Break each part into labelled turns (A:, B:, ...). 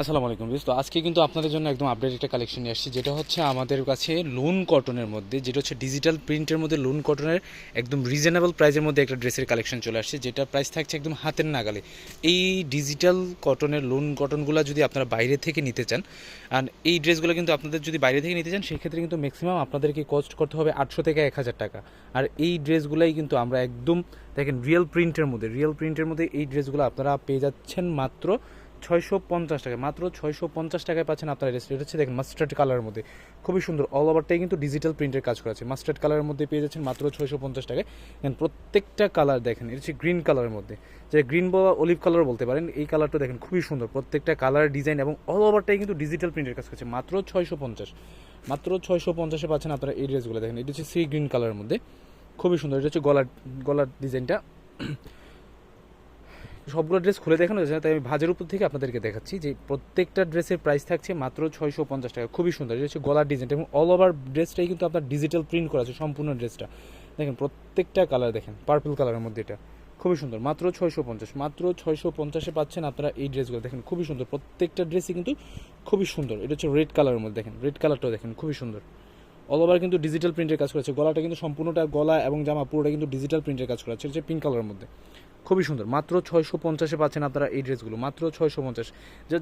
A: আসসালামু আলাইকুম বিশ তো আজকে কিন্তু আপনাদের জন্য একদম আপডেট একটা কালেকশন নিয়ে আসছি। যেটা হচ্ছে আমাদের কাছে লোন কটনের মধ্যে, যেটা হচ্ছে ডিজিটাল প্রিন্টের মধ্যে লোন কটনের একদম রিজনেবল প্রাইসের মধ্যে একটা ড্রেসের কালেকশন চলে আসছে, যেটা প্রাইস থাকছে একদম হাতের নাগালে। এই ডিজিটাল কটনের লোন কটনগুলো যদি আপনারা বাইরে থেকে নিতে চান, আর এই ড্রেসগুলো কিন্তু আপনাদের যদি বাইরে থেকে নিতে চান, সেক্ষেত্রে কিন্তু ম্যাক্সিমাম আপনাদেরকে কস্ট করতে হবে আটশো থেকে এক হাজার টাকা। আর এই ড্রেসগুলাই কিন্তু আমরা একদম দেখেন রিয়েল প্রিন্টের মধ্যে রিয়েল প্রিন্টের মধ্যে এই ড্রেসগুলো আপনারা পেয়ে যাচ্ছেন মাত্র ছয়শো পঞ্চাশ টাকা মাত্র ছয়শো পঞ্চাশ টাকায় পাচ্ছেন আপনার ড্রেস এটা হচ্ছে দেখেন মাস্টার্ড কালারের মধ্যে। খুবই সুন্দর অল ওভারটাই কিন্তু ডিজিটাল প্রিন্টের কাজ করা আছে। মাস্টার্ড কালারের মধ্যে পেয়ে যাচ্ছেন মাত্র ছয়শো পঞ্চাশ টাকায়। And প্রত্যেকটা কালার দেখেন, এটা হচ্ছে গ্রিন কালারের মধ্যে। যে গ্রিন বা অলিভ কালার বলতে পারেন, এই কালারটা দেখেন খুবই সুন্দর। প্রত্যেকটা কালার ডিজাইন এবং অল ওভারটাই কিন্তু ডিজিটাল প্রিন্টের কাজ করছে মাত্র ছয়শো পঞ্চাশ। মাত্র ছয়শো পঞ্চাশে পাচ্ছেন আপনারা এই ড্রেসগুলো দেখেন। এটা হচ্ছে সি গ্রিন কালারের মধ্যে। খুবই সুন্দর, এটা হচ্ছে গলার গলার ডিজাইনটা সবগুলো ড্রেস খুলে দেখানো যাচ্ছে তাই আমি ভাজের উপর থেকে আপনাদেরকে দেখাচ্ছি যে প্রত্যেকটা ড্রেসের প্রাইস থাকছে মাত্র ছয়শো পঞ্চাশ টাকা। খুবই সুন্দর, এটা হচ্ছে গলার ডিজাইনটা এবং অল ওভার ড্রেসটাই কিন্তু আপনার ডিজিটাল প্রিন্ট করা আছে, সম্পূর্ণ ড্রেসটা দেখেন, প্রত্যেকটা কালার দেখেন পার্পল কালারের মধ্যে এটা। খুবই সুন্দর, মাত্র ছয়শো পঞ্চাশ, মাত্র ছয়শো পঞ্চাশে পাচ্ছেন আপনারা এই ড্রেসগুলো দেখেন, খুবই সুন্দর, প্রত্যেকটা ড্রেসই কিন্তু খুবই সুন্দর, এটা হচ্ছে রেড কালারের মধ্যে দেখেন রেড কালারটাও দেখেন, খুবই সুন্দর। অল ওভার কিন্তু ডিজিটাল প্রিন্টের কাজ করেছে গলাটা কিন্তু সম্পূর্ণটা গলা এবং জামা পুরোটা কিন্তু ডিজিটাল প্রিন্টের কাজ করেছে হচ্ছে পিঙ্ক কালারের মধ্যে। খুবই সুন্দর। মাত্র ছয়শো পঞ্চাশে পাচ্ছেন আপনারা এই ড্রেসগুলো। মাত্র ছয়শো পঞ্চাশ।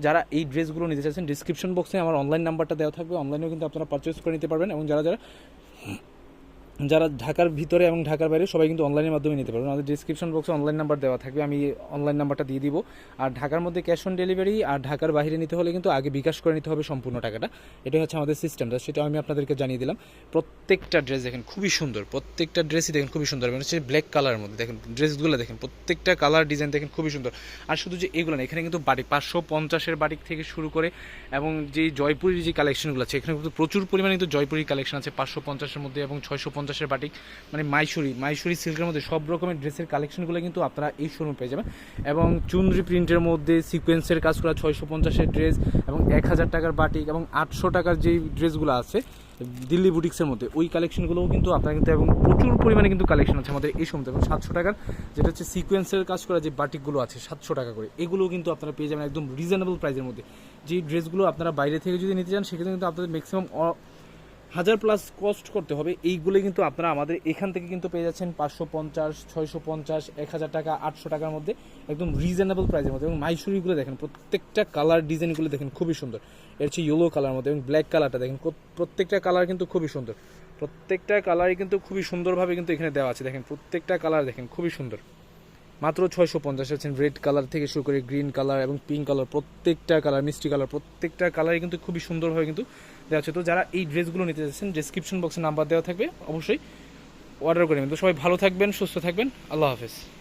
A: যারা এই ড্রেসগুলো নিতে চাচ্ছেন ডিসক্রিপশন বক্সে আমার অনলাইন নাম্বারটা দেওয়া থাকবে। অনলাইনেও কিন্তু আপনারা পারচেস করে নিতে পারবেন। এবং যারা যারা যারা ঢাকার ভিতরে এবং ঢাকার বাইরে, সবাই কিন্তু অনলাইনের মাধ্যমে নিতে পারবেন আমাদের ডিসক্রিপশন বক্সে অনলাইন নাম্বার দেওয়া থাকবে, আমি অনলাইন নাম্বারটা দিয়ে দিব। আর ঢাকার মধ্যে ক্যাশ অন ডেলিভারি আর ঢাকার বাইরে নিতে হলে কিন্তু আগে বিকাশ করে নিতে হবে সম্পূর্ণ টাকাটা। এটাই হচ্ছে আমাদের সিস্টেমটা সেটা আমি আপনাদেরকে জানিয়ে দিলাম। প্রত্যেকটা ড্রেস দেখেন খুবই সুন্দর, প্রত্যেকটা ড্রেসই দেখেন খুবই সুন্দর মানে হচ্ছে ব্ল্যাক কালারের মধ্যে। দেখেন ড্রেসগুলো দেখেন, প্রত্যেকটা কালার ডিজাইন দেখেন খুবই সুন্দর। আর শুধু যে এগুলো না, এখানে কিন্তু বাটিক পাঁচশো পঞ্চাশের বাটিক থেকে শুরু করে এবং যে জয়পুরের যে কালেকশনগুলো আছে, এখানে কিন্তু প্রচুর পরিমাণে কিন্তু জয়পুরি কালেকশন আছে, পাঁচশো পঞ্চাশের মধ্যে এবং ছয়শো পঞ্চাশের বাটিক মানে মাইসুরি মাইসুরি সিল্কের মধ্যে সব রকমের ড্রেসের কালেকশনগুলো কিন্তু আপনারা এই শোরুমে পেয়ে যাবেন। এবং চুনরি প্রিন্টের মধ্যে সিকোয়েন্সের কাজ করা ছয়শো পঞ্চাশের ড্রেস এবং এক হাজার টাকার বাটিক এবং আটশো টাকার যেই ড্রেসগুলো আছে, দিল্লি বুটিক্সের মধ্যে, ওই কালেকশনগুলোও কিন্তু আপনারা কিন্তু এবং প্রচুর পরিমাণে কিন্তু কালেকশন আছে আমাদের এই সময় এবং সাতশো টাকার যেটা হচ্ছে সিকোয়েন্সের কাজ করা যে বাটিকগুলো আছে, সাতশো টাকা করে, এগুলোও কিন্তু আপনারা পেয়ে যাবেন একদম রিজনেবল প্রাইসের মধ্যে। যে ড্রেসগুলো আপনারা বাইরে থেকে যদি নিতে চান, সেক্ষেত্রে কিন্তু আপনাদের ম্যাক্সিমাম হাজার প্লাস কস্ট করতে হবে। এইগুলো কিন্তু আপনারা আমাদের এখান থেকে কিন্তু পেয়ে যাচ্ছেন পাঁচশো পঞ্চাশ, ছয়শো পঞ্চাশ, এক হাজার টাকা, আটশো টাকার মধ্যে একদম রিজনেবল প্রাইসের মধ্যে। এবং মাইসুরিগুলো দেখেন, প্রত্যেকটা কালার ডিজাইনগুলো দেখেন খুবই সুন্দর। এর হচ্ছে ইয়েলো কালার মধ্যে এবং ব্ল্যাক কালারটা দেখেন প্রত্যেকটা কালার কিন্তু খুবই সুন্দর। প্রত্যেকটা কালারই কিন্তু খুবই সুন্দরভাবে কিন্তু এখানে দেওয়া আছে। দেখেন, প্রত্যেকটা কালার দেখেন, খুবই সুন্দর। মাত্র ছয়শো পঞ্চাশ আছেন রেড কালার থেকে শুরু করে গ্রিন কালার এবং পিঙ্ক কালার প্রত্যেকটা কালার মিষ্টি কালার প্রত্যেকটা কালারই কিন্তু খুবই সুন্দরভাবে কিন্তু দেওয়া হচ্ছে তো যারা এই ড্রেসগুলো নিতে চাচ্ছেন ডিসক্রিপশন বক্সে নাম্বার দেওয়া থাকবে, অবশ্যই অর্ডার করে নেবেন। তো সবাই ভালো থাকবেন, সুস্থ থাকবেন। আল্লাহ হাফেজ।